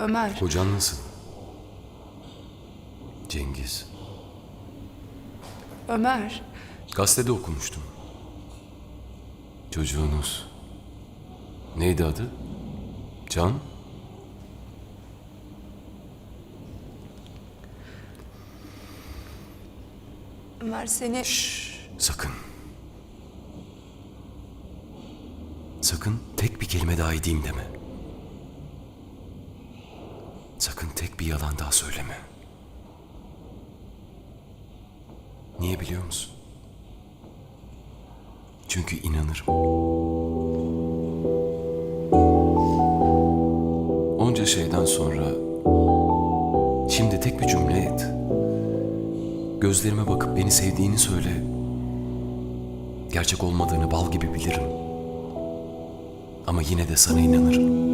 Ömer, Kocan nasıl? Cengiz. Ömer. Gazetede okumuştum. Çocuğunuz. Neydi adı? Can? Ömer seni... Şşş, sakın. Sakın tek bir kelime daha edeyim deme. Sakın tek bir yalan daha söyleme. Niye biliyor musun? Çünkü inanırım. Onca şeyden sonra şimdi tek bir cümle et. Gözlerime bakıp beni sevdiğini söyle. Gerçek olmadığını bal gibi bilirim. Ama yine de sana inanırım.